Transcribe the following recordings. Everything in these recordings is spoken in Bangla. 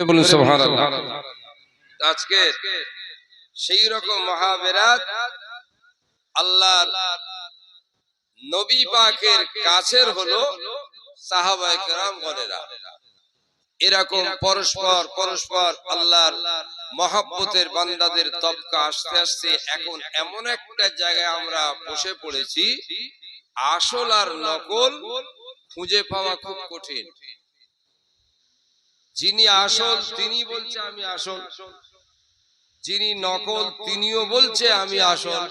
বলুন আজকে সেই রকম মহাবেরাত আল্লাহর নবী পাকের কাছের হলো গণেরা এরকম পরস্পর পরস্পর আল্লাহর মহাব্বতের বান্দাদের তবকা আস্তে আস্তে এখন এমন একটা জায়গায় আমরা বসে পড়েছি আসল আর নকল খুঁজে পাওয়া খুব কঠিন। যিনি আসল তিনি বলছে আমি আসল। যিনি নকল তিনিও বলছে আমি আসল।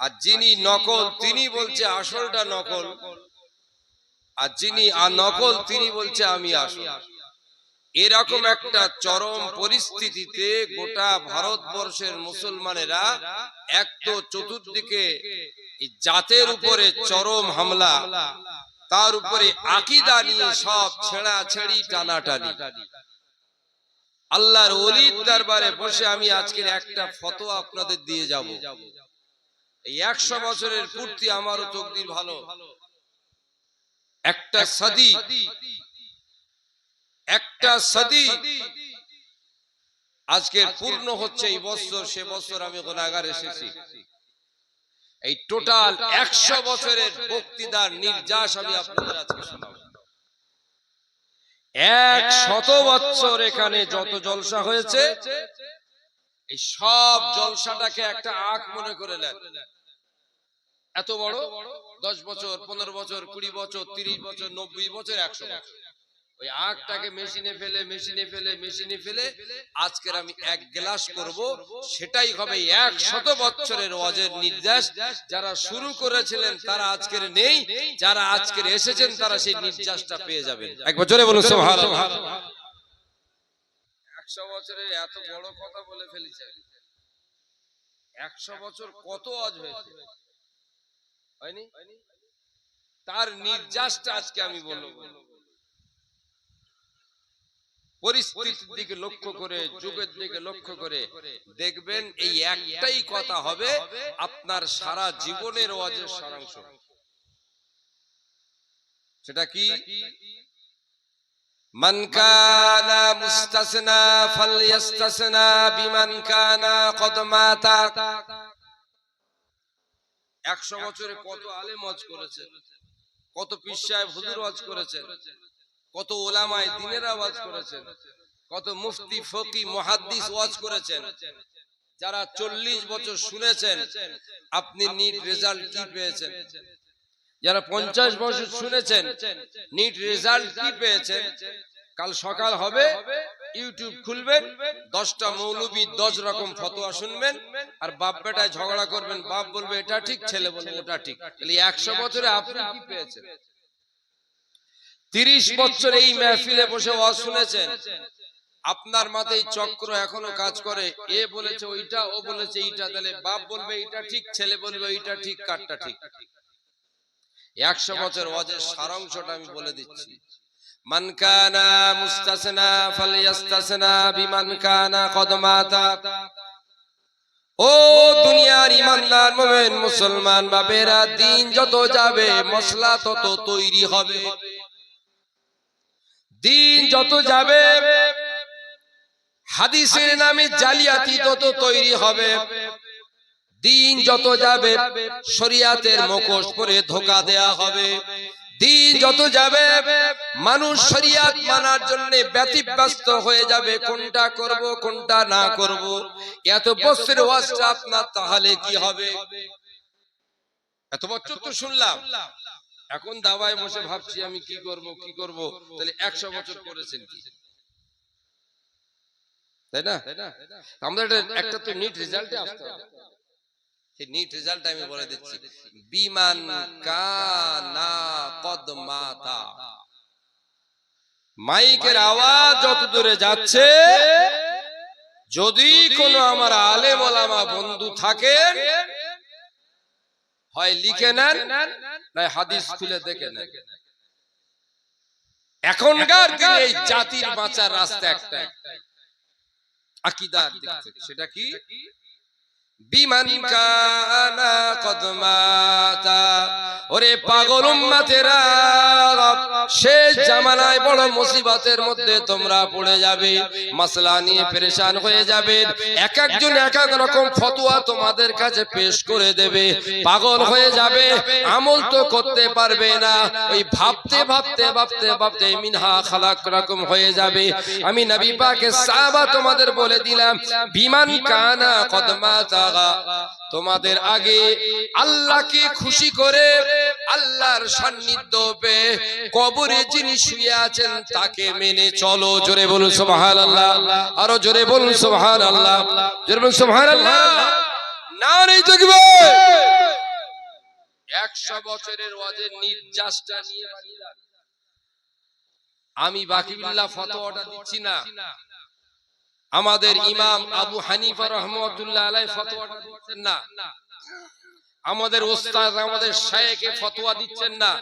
আর যিনি নকল তিনি বলছে আসলটা নকল। আর যিনি আর নকল তিনি বলছে আমি আসল। এরকম একটা চরম পরিস্থিতিতে গোটা ভারতবর্ষের মুসলমানেরা এক তো চতুর্দিকে জাতের উপরে চরম হামলা। তার উপরে আকিদা নিয়ে সব ছেঁড়া ছেড়ি টানাটানি। আল্লাহর অলির দরবারে বসে আমি আজকের একটা ফটো আপনাদের দিয়ে যাব। এই একশো বছরের পূর্তি আমারও তকদির ভালো। একটা সদি। একটা সদি। আজকের পূর্ণ হচ্ছে এই বছর সে বছর আমি গোনাগার এসেছি। এই টোটাল একশো বছরের বক্তৃতার নির্যাস আমি আপনাদের আজকে শোনাব। এক শত বছর এখানে যত জলসা হয়েছে এই সব জলসাটাকে একটা আখ মনে করে নেন। এত বড়? দশ বছর পনেরো বছর কুড়ি বছর তিরিশ বছর নব্বই বছর একশো বছর। ওই আখটাকে মেশিনে ফেলে মেশিনে ফেলে মেশিনে ফেলে আজকের আমি এক গ্লাস করব। সেটাই হবে এক শত বছরের ওয়াজের নির্দেশ। যারা শুরু করেছিলেন তারা আজকের নেই। যারা আজকের এসেছেন তারা সেই নির্যাসটা পেয়ে যাবেন। এক বছরে বলুন একশো বছরের এত বড় কথা বলে ফেলেছে। একশো বছর কত আজ হয়েছে? হয়নি? তার নির্যাসটা আজকে আমি বলব। পরিস্থিতির দিকে লক্ষ্য করে যুগের দিকে লক্ষ্য করে দেখবেন এই একটাই কথা হবে আপনার সারা জীবনের ওয়াজের সারাংশ। সেটা কি? কানা মুস্তাসনা ফালইস্তাসনা বিমান কানা কদ মাতা 100 বছরে কত আলেম ওয়াজ করেছে কত পীর সাহেব হুজুর ওয়াজ করেছেন? কত ওলামায় দিনের আওয়াজ করেছেন, কত মুফতি, ফকি, মুহাদ্দিস ওয়াজ করেছেন। যারা চল্লিশ বছর শুনেছেন, আপনি নিট রেজাল্ট কি পেয়েছেন? যারা পঞ্চাশ বছর শুনেছেন নিট রেজাল্ট কি পেয়েছেন? কাল সকাল হবে ইউটিউব খুলবেন, দশটা মৌলবী দশ রকম ফতোয়া শুনবেন, আর বাপ বেটায় ঝগড়া করবেন, বাপ বলবে, এটা ঠিক, ছেলে বলবে, ওটা ঠিক। একশো বছরে আপনি কি পেয়েছেন? তিরিশ বছর এই মেহফিলে বসে ওয়াজ শুনেছেন। আপনার মাথায় চক্র এখনও কাজ করে। এ বলেছে ওইটা ও বলেছে এইটা তাহলে বাপ বলবে এটা ঠিক ছেলে বলবে ওইটা ঠিক কারটা ঠিক একশো বছর ওয়াজের সারাংশটা আমি বলে দিচ্ছি। মান কানা মুস্তাসনা ফালিয়াস্তাসনা বিমান কানা কদ ও দুনিয়ার ইমানদার মোমেন মুসলমান বাবেরা দিন যত যাবে মশলা তত তৈরি হবে। দিন যত যাবে হাদিসের নামে জালিয়াতি তত তৈরি হবে দিন যত যাবে শরিয়াতের মুখোশ পরে ধোকা দেয়া হবে। দিন যত যাবে মানুষ শরিয়াত মানার জন্য ব্যতিব্যস্ত হয়ে যাবে কোনটা করব কোনটা না করব। এত বছরের ওয়াজটা আপনার তাহলে কি হবে? এত বছর তো শুনলাম। এখন দাবায় বসে ভাবছি আমি কি করব কি করব? তাহলে একশো বছর করেছেন কি? তাই না? আমাদের একটা- তো নিট রেজাল্টে আসতে সেই নিট রেজাল্ট আমি বলে দিচ্ছি। বিমান কানা মাইকের আওয়াজ যত দূরে যাচ্ছে, যদি কোনো আমার আলেম ওলামা বন্ধু থাকেন, হয় লিখে নেন। নয় হাদিস খুলে দেখে নেন। এখনকার দিনে এই জাতির বাঁচার রাস্তা একটা আকিদার দিক থেকে। সেটা কি? বিমান কানা কদ মাতা। ওরে পাগল জামানায় বড় মুসিবতের মধ্যে তোমরা পড়ে যাবে, মাসলা নিয়ে পেরেশান হয়ে যাবে। এক একজন এক এক রকম তোমাদের কাছে পেশ করে দেবে। পাগল হয়ে যাবে, আমল তো করতে পারবে না। ওই ভাবতে ভাবতে ভাবতে ভাবতে মিনহা খালাক রকম হয়ে যাবে। আমি নবী পাকে সাহাবা তোমাদের বলে দিলাম, বিমান কানা কদমা তাগা তোমাদের আগে আল্লাহকে খুশি করে আল্লাহর সান্নিধ্য পেয়ে কবরে যিনি শুয়ে আছেন তাকে মেনে চলো। জোরে বলুন সুবহানাল্লাহ। আরও জোরে বলুন সুবহানাল্লাহ। জোরে বলুন সুবহানাল্লাহ। না নেই দেখবে একশো বছরের ওয়াজের নির্যাসটা নিয়ে। আমি বাকিবিল্লাহ ফতোয়াটা দিচ্ছি না। আমাদের ইমাম আবু হানিফা রহমতুল্লাহ আলাই ফতোয়াটা দিচ্ছেন না। আমাদের ওস্তাদ আমাদের শায়েখে ফতোয়া দিচ্ছেন না।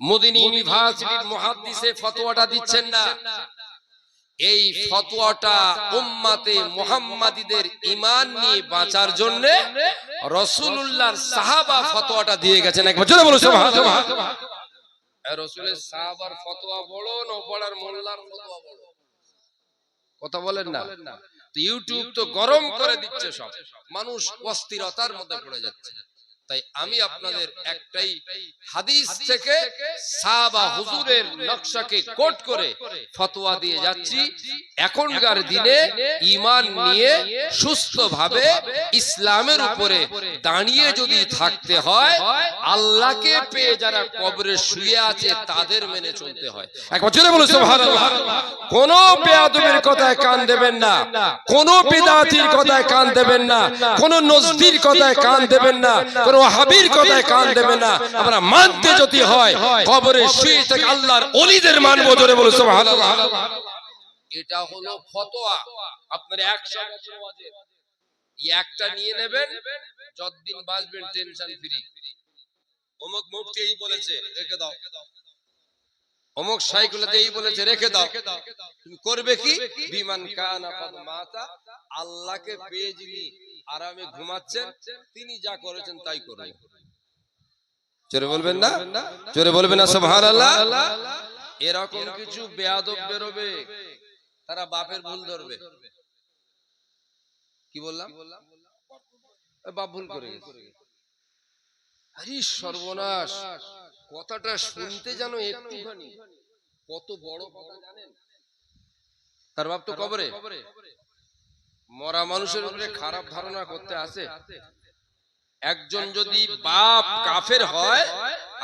মদিনী ইউনিভার্সিটির মুহাদ্দিসে ফতোয়াটা দিচ্ছেন না। এই ফতোয়াটা উম্মাতে মুহাম্মাদীদের ঈমান নিয়ে বাঁচার জন্য রাসূলুল্লাহর সাহাবা ফতোয়াটা দিয়ে গেছেন। একবার জোরে বলো সুবহানাল্লাহ। রাসূলের সাহাবার ফতোয়া বড় না পড়ার মোল্লার ফতোয়া বড়। কথা বলেন না। তো ইউটিউব তো গরম করে দিচ্ছে সব। মানুষ অস্থিরতার মধ্যে পড়ে যাচ্ছে। তাই আমি আপনাদের একটাই হাদিস থেকে সাহাবা হুজুরের নকশাকে কোট করে ফতোয়া দিয়ে যাচ্ছি। এখনকার দিনে ঈমান নিয়ে সুস্থভাবে ইসলামের উপরে দাঁড়িয়ে যদি থাকতে হয় আল্লাহকে পেয়ে যারা কবরে শুয়ে আছে তাদের মেনে চলতে হয়। একবার জোরে বলো সুবহানাল্লাহ। কোন বেয়াদবের কথায় কান দেবেন না। কোন বিদাতির কথায় কান দেবেন না। কোন নজদির কথায় কান দেবেন না। কোন হাবির কথায় কান দেবে না। আমরা মানতে যদি হয় কবরে শুয়ে থেকে আল্লাহর অলিদের মানব ধরে বলে সুবহানাল্লাহ। এটা হলো ফতোয়া। আপনার একশো বছর ওয়াজের। একটা নিয়ে নেবেন যতদিন বাঁচবেন টেনশন ফ্রি অমুক মুফতি এই বলেছে রেখে দাও। অমুক সাইকুলাতে এই বলেছে রেখে দাও। তুমি করবে কি? বিমান কানা মাতা আল্লাহকে পেয়ে যিনি আরামে ঘুমাচ্ছেন তিনি যা করেছেন তাই করবে বলবেন না? বলবেন না? সুবহানাল্লাহ। এরকম কিছু বেয়াদব বেরোবে তারা বাপের ভুল ধরবে। কি বললাম? বাপ ভুল করে গেছে। আরে সর্বনাশ। কথাটা শুনতে যেন একটুখানি কত বড় কথা জানেন? তার বাপ তো কবরে। মরা মানুষের উপরে খারাপ ধারণা করতে আসে। একজন যদি বাপ কাফের হয়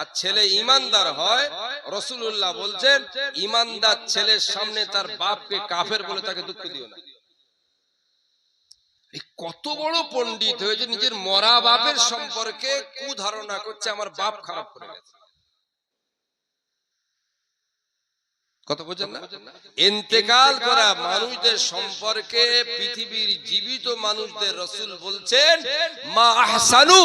আর ছেলে ইমানদার হয় রসুল্লাহ বলছেন ইমানদার ছেলের সামনে তার বাপকে কাফের বলে তাকে দুঃখ দিও না। কত বড় পণ্ডিত হয়েছে নিজের মরা বাপের সম্পর্কে কুধারণা করছে আমার বাপ খারাপ করে গেছে। কত বোঝেন না? ইন্তেকাল করা মানুষদের সম্পর্কে পৃথিবীর জীবিত মানুষদের রসুল বলছেন মা আহসানু।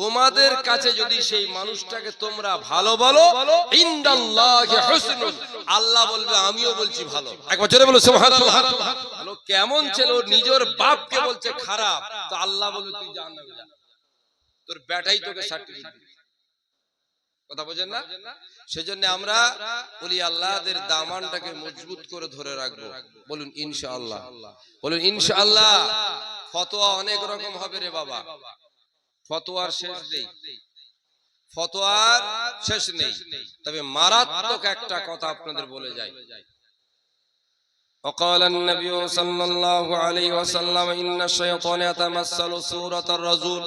তোমাদের কাছে যদি সেই মানুষটাকে তোমরা ভালো বলো আল্লাহ বলবে আমিও বলছি ভালো। একবার জোরে বলো ভালো কেমন ছিল ওর নিজের বাপকে বলছে খারাপ তো আল্লাহ বলবে তুই যা। তোর বেটাই তোকে সার্টিফিকেট কথা বোঝেন না? সেজন্য আমরা বলি আল্লাহদের দামানটাকে মজবুত করে ধরে রাখবো বলুন ইনশাআল্লাহ বলুন ইনশাআল্লাহ ফতোয়া অনেক রকম হবে রে বাবা ফতোয়ার শেষ নেই ফতোয়ার শেষ নেই তবে মারাত্মক একটা কথা আপনাদের বলে যায় وقال النبي صلى الله عليه وسلم إن الشيطان يتمثل سورة الرجل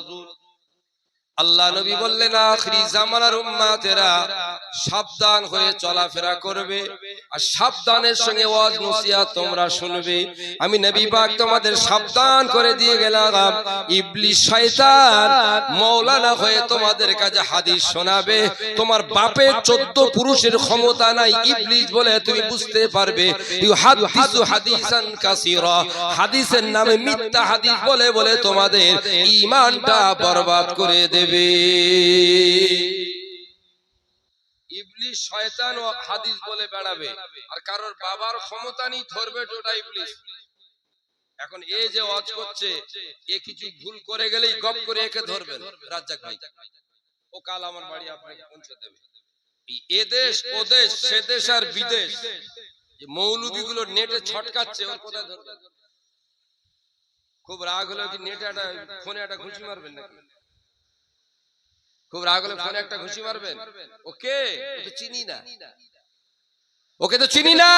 আল্লাহ নবী বললেন, আখরি জামানার উম্মাতেরা সাবধান হয়ে চলাফেরা করবে আর সাবধানের সঙ্গে ওয়াজ নসিহত তোমরা শুনবে। আমি নবী পাক তোমাদের সাবধান করে দিয়ে গেলাম। ইবলিস শয়তান মৌলানা হয়ে তোমাদের কাছে হাদিস শোনাবে। তোমার বাপের 14 পুরুষের ক্ষমতা নাই, ইবলিস বলে তুমি বুঝতে পারবে। ইউহাদিসু হাদিসান কাসীরা, হাদিসের নামে মিথ্যা হাদিস বলে বলে তোমাদের ঈমানটা বরবাদ করে দেবে। ইবলিস শয়তান ও হাদিস বলে বেড়াবে। আর কারোর বাবার ক্ষমতা নেই, ধরবে ওটা ইবলিস এখন এ যে করছে, এ কিছু ভুল করে গেলেই গপ করে একে ধরবেন। রাজ্জাক ভাই, ও কাল আমার বাড়ি আপনাকে পৌঁছে দেবে। সে দেশ আর বিদেশ। যে গুলো নেটে ছটকাচ্ছে, ওর কোথায় খুব রাগ হলে কি নেটে একটা, ফোনে একটা ঘুষি মারবেন নাকি? খুব রাগ হলে ফোনে একটা ঘুষি মারবেন। ওকে? ওকে চিনি না। ওকে তো চিনি না।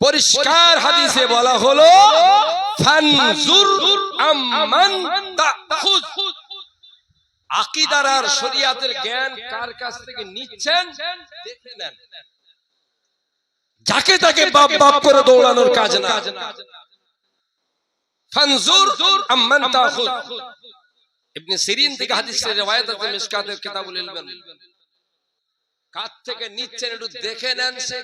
পরিষ্কার হাদিসে বলা হলো, ফানজুর আম্মান তাখুজ। আকীদার আর শরিয়াতের জ্ঞান কার কাছ থেকে নিচ্ছেন? দেখে নেন। যাকে তাকে বাপ বাপ করে দৌড়ানোর কাজ না। ফানজুর আম্মান তাখুজ। ইবনে সিরিন থেকে হাদিসের riwayat আছে মিশকাতের কিতাবুল ইলম। কার থেকে নিচ্ছেন একটু দেখে নেন সে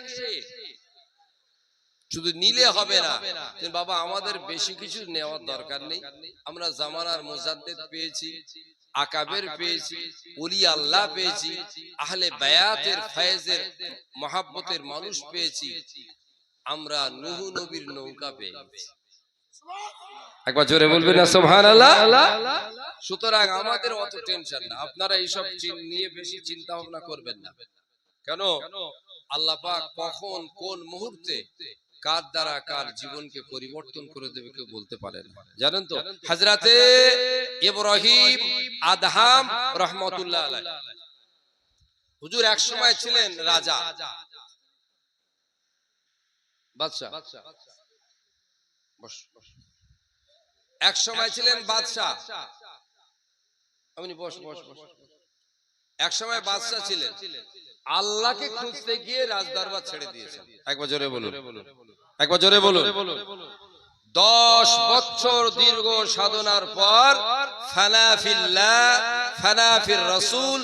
শুধু নিলে হবে না। বাবা আমাদের বেশি কিছু নেওয়ার দরকার নেই। আমরা জামানার মুজাদ্দেদ পেয়েছি আকাবের পেয়েছি ওলি আল্লাহ পেয়েছি আহলে বায়াতের ফয়েজের মহাব্বতের মানুষ পেয়েছি। আমরা নুহু নবীর নৌকা পেয়েছি। একবার জোরে বলবেন না সুবহানাল্লাহ। সুতরাং আমাদের অত টেনশন না। আপনারা এইসব নিয়ে বেশি চিন্তা ভাবনা করবেন না। কেন? আল্লাহ পাক কখন কোন মুহূর্তে কার দ্বারা কার জীবনকে পরিবর্তন করে দেবে কেউ বলতে পারে না। জানেন তো? হাজরাতে ইব্রাহিম আদহাম রহমতুল্লাহ হুজুর এক সময় ছিলেন রাজা। বাদশাহ। এক সময় ছিলেন বাদশাহ। আপনি বস বস বস এক সময় বাদশাহ ছিলেন। আল্লাহকে খুঁজতে গিয়ে রাজদরবার ছেড়ে দিয়েছেন। একবার জোরে বলুন। একবার জোরে বলুন। দশ বছর দীর্ঘ সাধনার পর ফানাফিল্লাহ ফানাফির রসুল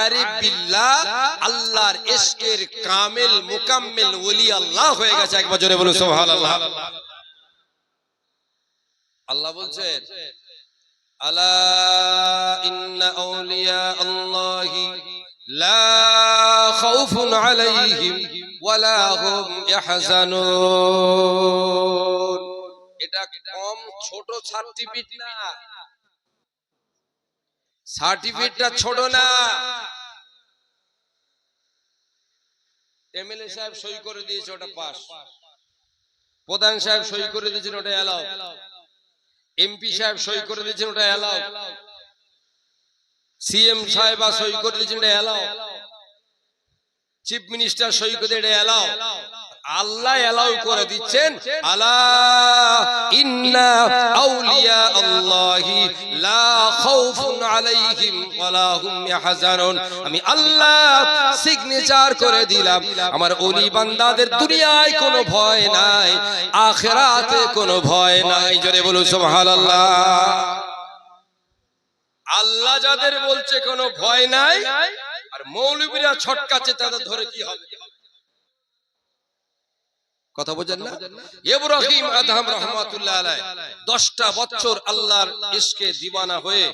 আরিফ বিল্লাহ আল্লাহর ইশকের কামিল মুকাম্মিল ওলি আল্লাহ হয়ে গেছে। একবার জোরে বলুন সুবহানাল্লাহ। আল্লাহ বলছেন আলা ইন্না আউলিয়া আল্লাহি লা খাউফুন আলাইহিম ওয়ালা হুম ইয়াহজানুন। এটা কম ছোট সার্টিফিকেট না। সার্টিফিকেটটা ছোট না। এমএলএ সাহেব সই করে দিয়েছে, ওটা পাস। প্রধান সাহেব সই করে দিয়েছেন, ওটা এলাও। এমপি সাহেব সই করে দিয়েছেন ওটা এলাও সিএম সাহেব সই করে দিয়েছেন এটা এলাও চিফ মিনিস্টার সই করে এটা এলাও আল্লাহ এলাও করে দিচ্ছেন আলা ইন্না আউলিয়া আল্লাহি লা খাউফুন আলাইহিম ওয়ালা হুম ইয়াহজানুন। আমি আল্লাহ সিগনেচার করে দিলাম। আমার ওলি বান্দাদের দুনিয়ায় কোনো ভয় নাই আখিরাতে কোনো ভয় নাই। জোরে বলুন সুবহানাল্লাহ। আল্লাহ যাদের বলছে কোনো ভয় নাই আর মৌলবীরা ছটকাচ্ছে তাদের ধরে কি হবে? কথা বোঝেন না? ইব্রাহিম আদহাম রহমাতুল্লাহ আলাই দশটা বছর আল্লাহর ইশকে দিওয়ানা হয়ে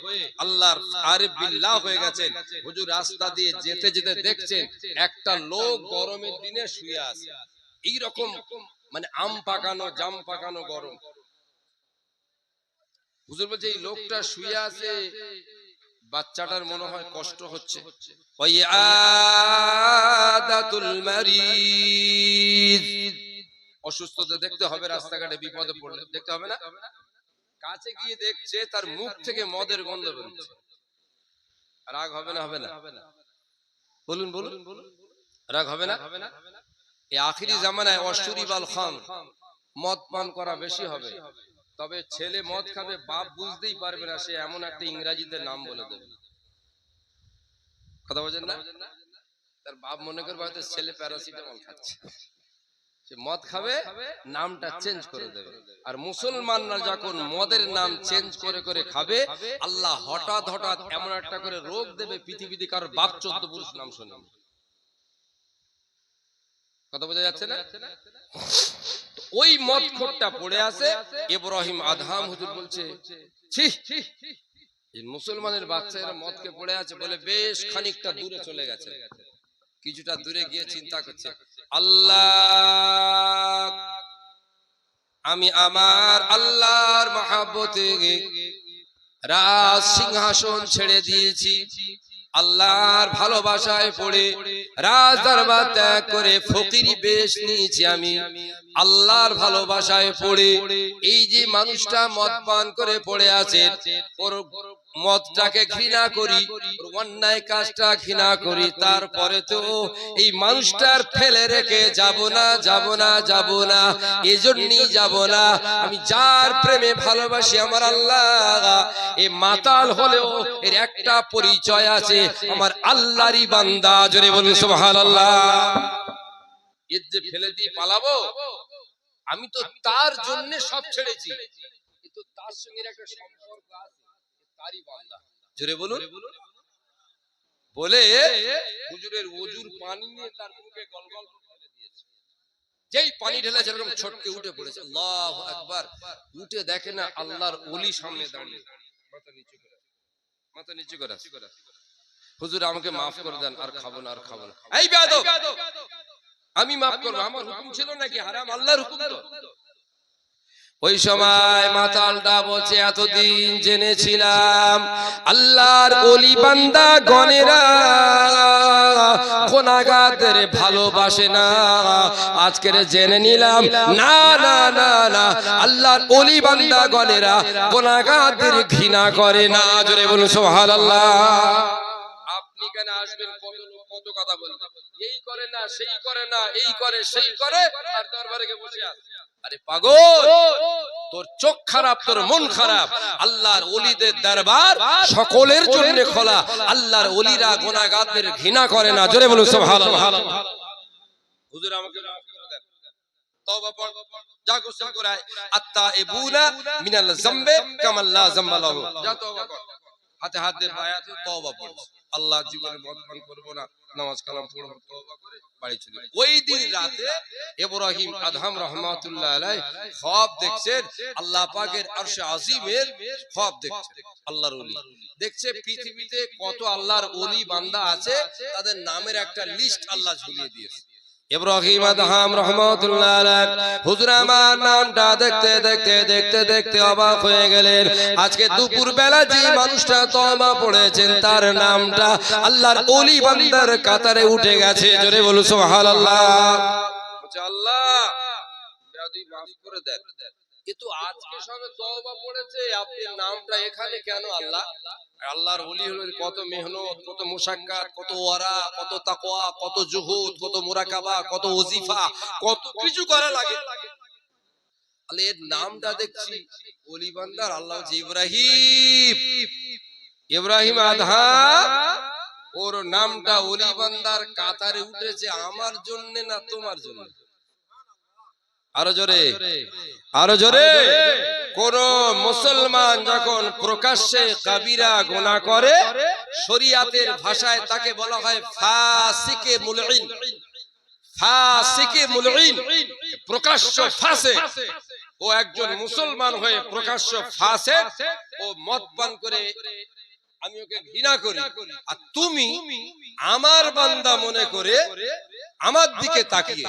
আল্লাহর আরিফ বিল্লাহ হয়ে গেছেন। হুজুর রাস্তা দিয়ে যেতে যেতে দেখছেন একটা লোক গরমের দিনে শুয়ে আছে। এই রকম মানে আম পাকানো জাম পাকানো গরম। হুজুর বলছে এই লোকটা শুয়ে আছে বাচ্চাটার মনে হয় কষ্ট হচ্ছে। ওই আদাতুল মারিদ। অসুস্থতা দেখতে হবে রাস্তাঘাটে বিপদে পড়লে দেখতে হবে না? কাছে গিয়ে দেখছে তার মুখ থেকে মদের গন্ধ বেরোচ্ছে। রাগ হবে না হবে না? বলুন বলুন। রাগ হবে না? এই আখিরি জামানায় মদ পান করা বেশি হবে। তবে ছেলে মদ খাবে বাপ বুঝতেই পারবে না সে এমন একটা ইংরাজিতে নাম বলে দেবে। কথা বলছেন না? তার বাপ মনে করবে হয়তো ছেলে প্যারাসিটামল খাচ্ছে। সে মদ খাবে নামটা চেঞ্জ করে দেবে। আর মুসলমানরা যখন মদের নাম চেঞ্জ করে করে খাবে আল্লাহ হঠাৎ হঠাৎ এমন একটা করে রোগ দেবে পৃথিবীতে কারোর বাপ চোদ্দ পুরুষ নাম শোনে। কথা বোঝা যাচ্ছে না? ওই মদ পড়ে আছে ইব্রাহিম আদহাম হুজুর বলছে মুসলমানের বাচ্চারা মদকে পড়ে আছে বলে বেশ খানিকটা দূরে চলে গেছে। কিছুটা দূরে গিয়ে চিন্তা করছে। আল্লাহ, আমি আমার আল্লাহর মহাব্বতে রাজ সিংহাসন ছেড়ে দিয়েছি। আল্লাহর ভালোবাসায় পড়ে রাজ দরবার ত্যাগ করে ফকিরি বেশ নিয়েছি আমি। আল্লাহর ভালোবাসায় পড়ে। এই যে মানুষটা মদ পান করে পড়ে আছে ওর মদটাকে ঘৃণা করি অন্যায় কাজটা ঘৃণা করি তারপরে তো এই মানুষটার ফেলে রেখে যাব না যাব না যাব না এজন্যই যাব না। আমি যার প্রেমে ভালোবাসি আমার আল্লাহ। এই মাতাল হলেও এর একটা পরিচয় আছে আমার আল্লাহরই বান্দা। জোরে বলুন সুবহানাল্লাহ। এর যে ফেলে দিয়ে পালাবো? আমি তো তার জন্য সব ছেড়েছি। কিন্তু তার সঙ্গে একটা সম্পর্ক আছে। তারই বান্দা। জোরে বলুন। বলে হুজুরের ওজুর পানি নিয়ে তার মুখে গলগল যেই পানি ঢেলেছে এরকম ছটকে উঠে পড়েছে। আল্লাহ একবার উঠে দেখে না আল্লাহর ওলি সামনে দাঁড়িয়ে। মাথা নিচু করে। মাথা নিচু করে। হুজুর আমাকে মাফ করে দেন আর খাব না আর খাব না। এই বেয়াদব! আমি মাফ করব আমার হুকুম ছিল নাকি? হারাম আল্লাহর হুকুম তো। ওই সময় মাতালটা বলছে এতদিন জেনেছিলাম আল্লাহর অলি বান্দা গনেরা। কোনাগাদের ভালোবাসে না। আজকের জেনে নিলাম না না না না আল্লাহর অলি বান্দা গনেরা। কোনাগাদের ঘৃণা করে না। জোরে বলুন সুবহানাল্লাহ আপনি কেন আসবেন? কত কথা বলবে? এই করে না সেই করে না এই করে সেই করে আর দরবারে গিয়ে বসে আছে আরে পাগল তোর চোখ খারাপ তোর মন খারাপ। আল্লাহর ওলিদের দরবার সকলের জন্য খোলা। আল্লাহর ওলিরা গুনাহগারদের ঘৃণা করে না। জোরে বলুন সুবহানাল্লাহ। হুজুর আমাকে মাফ করে দেন। তওবা পড়। যা গোসল করায়। আত্তা মিনাল যামবে কামাল লা যামবা লাহু যা তওবা কর। হাতে হাত দিয়ে পায়ে হাতে তওবা পড় আল্লাহ জীবনে মদপান করব না। নামাজ কালাম পড়ব তওবা বাড়ি চলে ওই দিন রাতে ইব্রাহিম আদহাম রহমাতুল্লাহ আলাইহি খ্বাব দেখছেন আল্লাহ পাকের আরশে আজিমের খ্বাব দেখছেন আল্লাহর ওলি। দেখছে পৃথিবীতে কত আল্লাহর অলি বান্দা আছে তাদের নামের একটা লিস্ট আল্লাহ ঝুলিয়ে দিয়েছে। ইব্রাহিম আদহাম রহমতুল্লাহ আলাইহি। হুজুর আমার নামটা দেখতে দেখতে দেখতে দেখতে অবাক হয়ে গেলেন। আজকে দুপুর বেলা যে মানুষটা তওবা পড়েছেন, তার নামটা আল্লাহর ওলি বান্দার কাতারে উঠে গেছে। জোরে বলুন, সুবহানাল্লাহ। আল্লাহ আল্লাহ মাফ করে দেন। কিন্তু আজকে সবে তওবা পড়েছে আপনি নামটা এখানে কেন আল্লাহ? আল্লাহর ওলি হলো কত মেহনত কত মুশাক্কাত কত ওয়ারা কত তাকওয়া কত জুহুদ কত মুরাকাবা কত ওজিফা কত কিছু করা লাগে। তাহলে এর নামটা দেখছি ওলি বান্দার আল্লাহ ইব্রাহিম। ইব্রাহিম। আধা ওর নামটা ওলি বান্দার কাতারে উঠেছে আমার জন্য না তোমার জন্য? আরও জোরে। আরও জোরে। কোন মুসলমান যখন প্রকাশ্যে কাবিরা গোনা করে শরিয়াতের ভাষায় তাকে বলা হয় ফাসিকে মুলঈন। ফাসিকে মুলঈন। প্রকাশ্য ফাসে। ও একজন মুসলমান হয়ে প্রকাশ্য ফাসে। ও মদ পান করে আমি ওকে ঘৃণা করি। আর তুমি আমার বান্দা মনে করে আমার দিকে তাকিয়ে।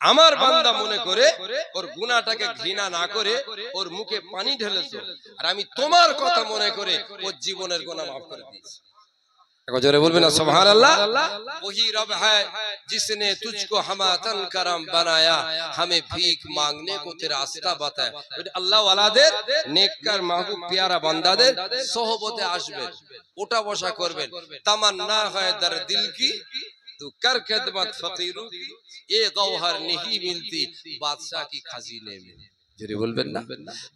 আমার বান্দা মনে করে ওর গুণাটাকে ঘৃণা না করে ওর মুখে পানি ঢেলেছে। আর আমি তোমার কথা মনে করে ওর জীবনের গোনা মাফ করে দিয়েছি। মাংনে রাস্তা বাতায়। আল্লাহ বান্দাদের সহবতে আসবেন। ওটা বসা করবেন। তামান না হয় তার দিল কি? तो कर खिदमत फकीरों की ये गौहर नहीं मिलती बादशाह की खजीने में জোরে বলবেন না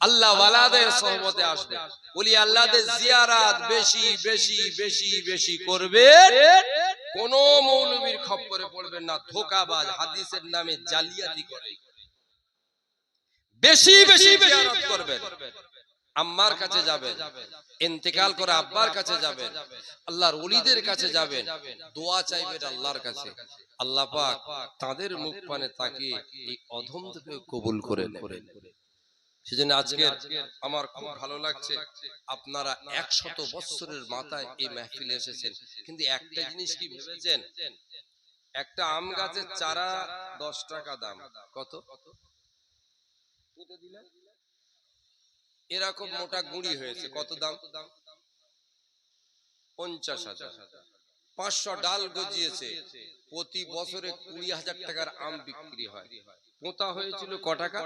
আল্লাহ ওয়ালাদের সহমতে আসবে বলি আল্লাহদের জিয়ারাত বেশি বেশি বেশি বেশি করবে কোন মৌলবীর খপ্পরে পড়বেন না ধোকাবাজ হাদিসের নামে জালিয়াতি করে বেশি বেশি জিয়ারত করবেন আম্মার কাছে যাবেন ইন্তেকাল করে আব্বার কাছে যাবেন আল্লাহর ওলিদের কাছে যাবেন দোয়া চাইবেন আল্লাহর কাছে। আল্লাহ পাক তাদের মুখ পানে তাকিয়ে এই অধম থেকে কবুল করে নেবেন সেজন্য আজকে আমার খুব ভালো লাগছে। আপনারা একশত বৎসরের মাথায় এই মেহফিলে এসেছেন। কিন্তু একটা জিনিস কি ভেবেছেন? একটা আম গাছের চারা দশ টাকা দাম। কত? পুঁতে দিলে এরকম মোটা গুঁড়ি হয়েছে কত দাম? পঞ্চাশ হাজার। পাঁচশো ডাল গজিয়েছে প্রতি বছরে কুড়ি হাজার টাকার আম বিক্রি হয়। পোতা হয়েছিল ক টাকা?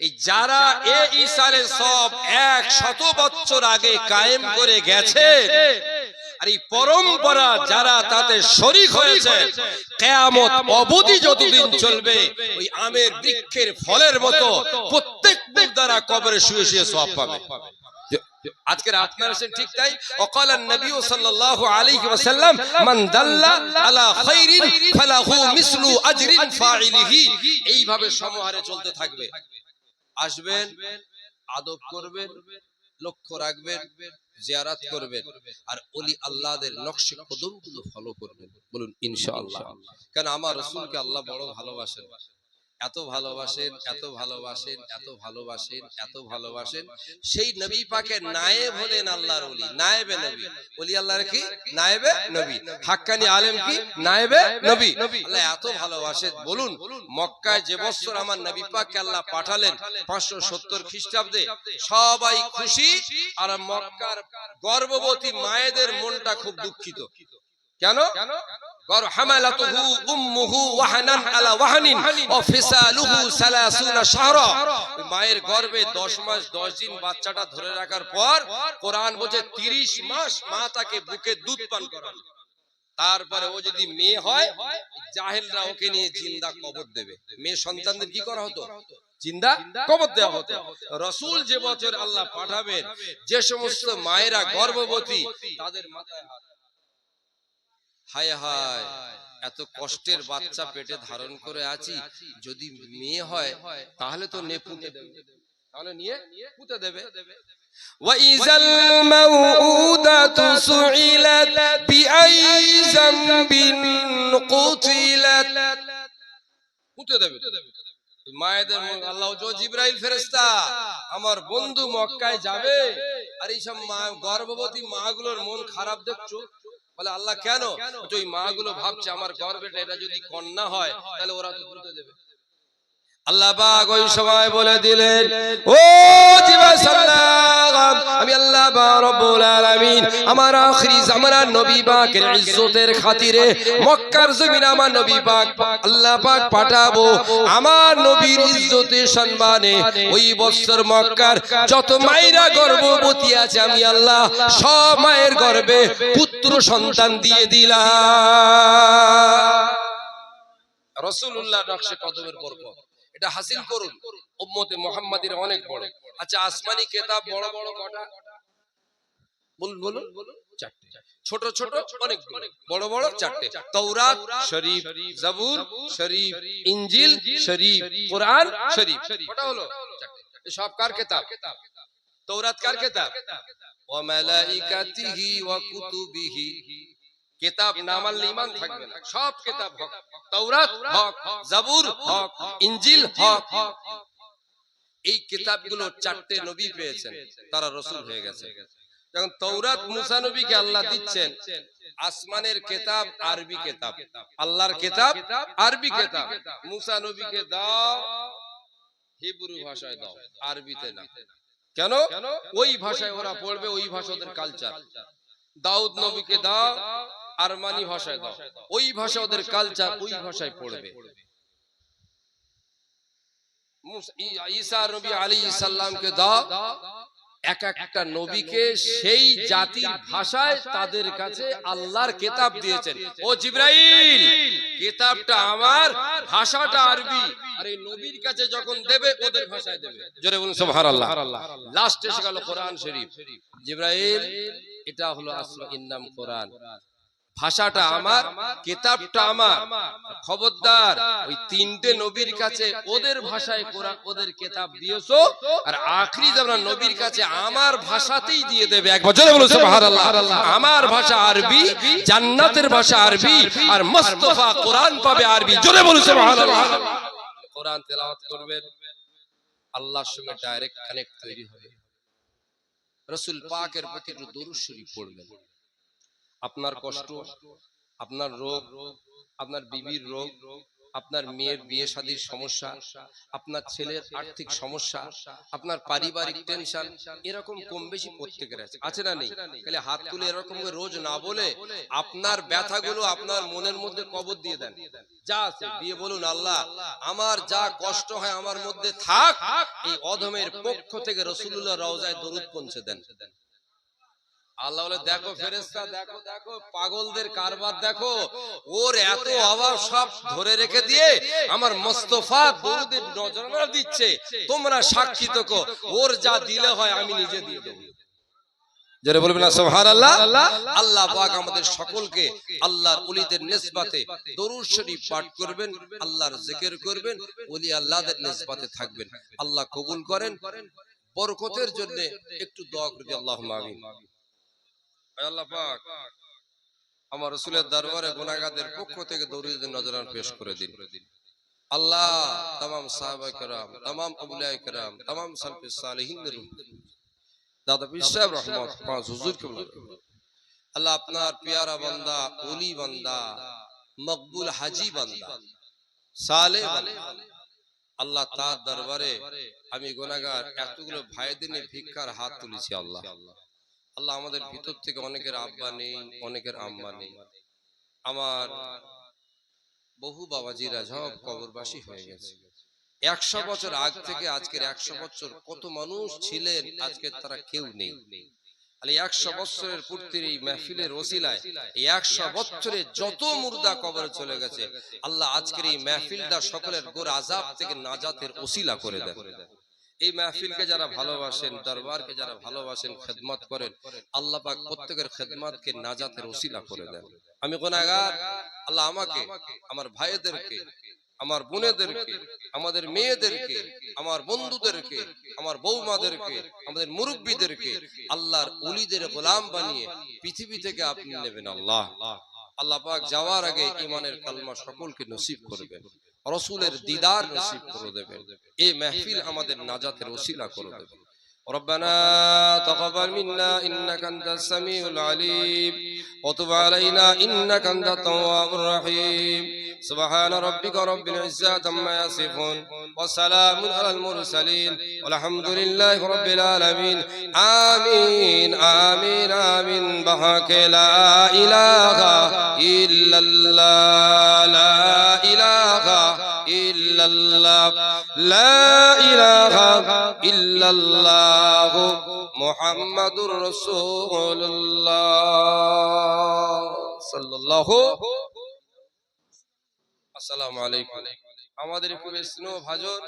এই যারা এ ইসারে সব এক শত বছর আগে কায়েম করে গেছে। আর এই পরম্পরা যারা তাতে শরিক হয়েছে কেয়ামত অবধি যতদিন চলবে ওই আমের বৃক্ষের ফলের মতো প্রত্যেক দ্বারা কবরে শুয়ে শুয়ে সব পাবে। আজকের আপনারা সে ঠিক তাই? অকাল নবী সাল্লাল্লাহু আলাইহি ওয়াসাল্লাম মান দাল্লা আলা খাইরিন ফালাহু মিসলু আজরিন ফাইলিহি এইভাবে সমাহারে চলতে থাকবে। আসবেন আদব করবেন লক্ষ্য রাখবেন। জিয়ারাত করবেন আর ওলি আল্লাহদের নকশে কদমগুলো ফলো করবেন। বলুন ইনশাআল্লাহ। কারণ আমার রাসূলকে আল্লাহ বড় ভালোবাসেন? এত ভালোবাসেন এত ভালোবাসেন এত ভালোবাসেন এত ভালোবাসেন। সেই নবী পাকের নায়েব হলেন আল্লাহর ওলি নায়েবে নবী। ওলি আল্লাহর কি? নায়েবে নবী। হাক্কানি আলেম কি? নায়েবে নবী। আল্লাহ এত ভালোবাসেন। বলুন মক্কায় যে বছর আমার নবী পাককে আল্লাহ পাঠালেন পাঁচশো সত্তর খ্রিস্টাব্দে সবাই খুশি। আর মক্কার গর্ভবতী মায়েদের মনটা খুব দুঃখিত। কেন? গর হামালাতুহু উম্মুহু ওয়াহানান আলা ওয়াহানিন ওয়া ফিসালুহু সালাসুনা শাহরা। মায়ের গর্ভে 10 মাস 10 দিন বাচ্চাটা ধরে রাখার পর কোরআন বলছে 30 মাস মা তাকে বুকে দুধ পান করাবে তারপরে ও যদি মেয়ে হয় জাহেলরা ওকে নিয়ে জিন্দা কবর দেবে। মেয়ে সন্তানদের কি করা হতো? জিন্দা কবর দেওয়া হতো। রসুল যে বছর আল্লাহ পাঠাবেন যে সমস্ত মায়েরা গর্ভবতী তাদের মাথায় হাত হায় হায় এত কষ্টের বাচ্চা পেটে ধারণ করে আছি যদি মেয়ে হয় তাহলে তো নে পুঁতে দেবে তাহলে নিয়ে পুঁতে দেবে وإذا الموءودة سئلت بأي ذنب قتلت পুঁতে দেবে মায়েদের মন- আল্লাহ জো জিব্রাইল ফেরেশতা আমার বন্ধু মক্কায় যাবে আর এইসব মা গর্ভবতী মাগুলোর মন খারাপ দেখছো বলে আল্লাহ কেন? ওই মাগুলো ভাবছে আমার গর্বের এটা যদি কন্যা হয় তাহলে ওরা তো দেবে। মক্কার যত মায়েরা গর্ভবতী আছে, আমি আল্লাহ সব মায়ের পুত্র সন্তান দিয়ে দিলাম। রসুল্লাহ নকশে কদমের এটা হাসিল করুন। উম্মতে মুহাম্মাদির অনেক বড়। আচ্ছা আসমানি কেতাব বড় বড় কটা? বলুন বলুন। চারটে। ছোট ছোট অনেক বড়। বড়। চারটে। তৌরাত শরীফ জাবুর শরীফ ইনজিল শরীফ কোরআন শরীফ। কটা হলো? সব কার কেতাব? তৌরাত কার কেতাব? ওয়া মালাইকাতিহি ওয়া কুতুবিহি। কেতাব না মানলে ইমান থাকবে না। সব কেতাব হক। তাওরাত হক জাবুর হক ইনজিল হক। এই কিতাবগুলো চারটে নবী পেয়েছেন। তারা রসুল হয়ে গেছে। যখন তৌরাত মুসা নবীকে আল্লাহ দিচ্ছেন আসমানের কেতাব আরবি কেতাব। আল্লাহর কেতাব আরবি কেতাব। মুসা নবীকে দাও হিব্রু ভাষায় দাও আরবিতে না। কেন? ওই ভাষায় ওরা পড়বে ওই ভাষা ওদের কালচার দাউদ নবীকে দাও আরমানি ভাষায় দাও। ওই ভাষা ওদের কালচার ওই ভাষায় পড়বে। ঈসা নবী আলী সাল্লামকে দাও। এক একটা নবীকে সেই জাতির ভাষায় তাদের কাছে আল্লাহর কেতাব দিয়েছেন। ও জিব্রাইল কেতাবটা আমার ভাষাটা আরবি। আর এই নবীর কাছে যখন দেবে ওদের ভাষায় দেবে। জোরে বলুন সুবহানাল্লাহ। লাস্ট এসে গেল কোরআন শরীফ। জিব্রাইল এটা হলো আসল ইন্নাম কোরআন। ভাষাটা আমার কিতাবটা আমার। খবরদার ওই তিনটে নবীর কাছে ওদের ভাষায় কোরআন ওদের কিতাব দিয়েছ আর আখরি জামানা নবীর কাছে আমার ভাষাতেই দিয়ে দেবে। এক বছর বলো সুবহানাল্লাহ। আমার ভাষা আরবি জান্নাতের ভাষা আরবি আর মুস্তাফা কোরআন পাবে আরবি। জোরে বলো সুবহানাল্লাহ। কোরআন তেলাওয়াত করবেন আল্লাহর সঙ্গে ডাইরেক্ট কানেক্ট তৈরি হবে। রসুল পাকের প্রতি একটু দরুদ শরীফ পড়বেন। আপনার কষ্ট আপনার রোগ আপনার বিবির রোগ আপনার মেয়ের বিয়ে শাদীর সমস্যা আপনার ছেলের আর্থিক সমস্যা আপনার পারিবারিক টেনশন এরকম কম বেশি প্রত্যেকের আছে। আছে না নেই? তাহলে হাত তুলে এরকম রোজ না বলে আপনার ব্যথাগুলো আপনার মনের মধ্যে কবর দিয়ে দেন। যা আছে দিয়ে বলুন আল্লাহ আমার যা কষ্ট হয় আমার মধ্যে থাক এই অধমের পক্ষ থেকে রসুল্লাহ রওজায় দরুদ পৌঁছে দেন। আল্লাহ বলে দেখো ফেরেস্তা দেখো দেখো পাগলদের কারবার দেখো। ওর এত অভাব সব ধরে রেখে দিয়ে আমার মোস্তফা দরুদের নজরানা দিচ্ছে। তোমরা সাক্ষী তো ওর যা দিলে হয় আমি নিজে দিয়ে দেবো। যারা বলবেন না সুবহানাল্লাহ? আল্লাহ পাক আমাদের সকলকে আল্লাহর ওলিদের নিসবাতে দরুদ শরীফ পাঠ করবেন আল্লাহর জিকির করবেন ওলি আল্লাহদের নিসবাতে থাকবেন। আল্লাহ কবুল করেন বরকতের জন্য একটু দোয়া করে আমিন আয় আমার রসুলের দরবারে গুনাগাদের পক্ষ থেকে দৌড়িয়ে নজরান পেশ করে দিন। আল্লাহ তাম সাহাবা কেরাম তাম আবুলিয়া কেরাম তাম সালফি সালেহিনদের দাদা বিশ্বাব রহমত পাঁচ হুজুর কে আল্লাহ আপনার পিয়ারা বান্দা, ওলি বান্দা, মকবুল হাজি বান্দা সালে আল্লাহ তার দরবারে আমি গোনাগার এতগুলো ভাইদিনে ভিক্ষার হাত তুলেছি আল্লাহ আল্লাহ। আমাদের ভিতর থেকে অনেকের আব্বা নেই অনেকের আম্মা নেই। আমার বহু বাবাজিরা সব কবরবাসী হয়ে গেছে। একশো বছর আগ থেকে আজকের একশো বছর কত মানুষ ছিলেন আজকে তারা কেউ নেই। একশো বছরের পূর্তির এই মেহফিলের ওসিলায় এই একশো বছরে যত মুর্দা কবরে চলে গেছে আল্লাহ আজকের এই মেহফিলটা সকলের গোর আজাব থেকে নাজাতের ওসিলা করে দেন এই মাহফিলকে যারা ভালোবাসেন দরবারকে যারা ভালোবাসেন খেদমত করেন আল্লাহ পাক প্রত্যেকের খেদমতকে নাজাতের ওসিলা করে দেন। আমি গুনাহগার আল্লাহ আমাকে আমার ভাইদেরকে আমার বোনেদেরকে আমাদের মেয়েদেরকে আমার বন্ধুদেরকে আমার বৌমাদেরকে আমাদের মুরব্বীদেরকে আল্লাহর উলিদের গোলাম বানিয়ে পৃথিবী থেকে আপনি নেবেন আল্লাহ। আল্লাহ। পাক যাওয়ার আগে ইমানের কালমা সকলকে নসিব করবেন। রসুলের দিদার নসিব করে দেবেন এই মেহফিল আমাদের নাজাতের ওসিলা করে দেবেন ربنا تقبل منا انك انت السميع العليم وتب علينا انك انت التواب الرحيم سبحان ربك رب العزه عما يصفون وسلام على المرسلين والحمد لله رب العالمين آمين آمين آمين بحق لا إله إلا الله لا إله إلا الله لا إله إلا الله محمد رسول الله صلى الله السلام عليكم আমাদের খুব স্নেহ ভাজন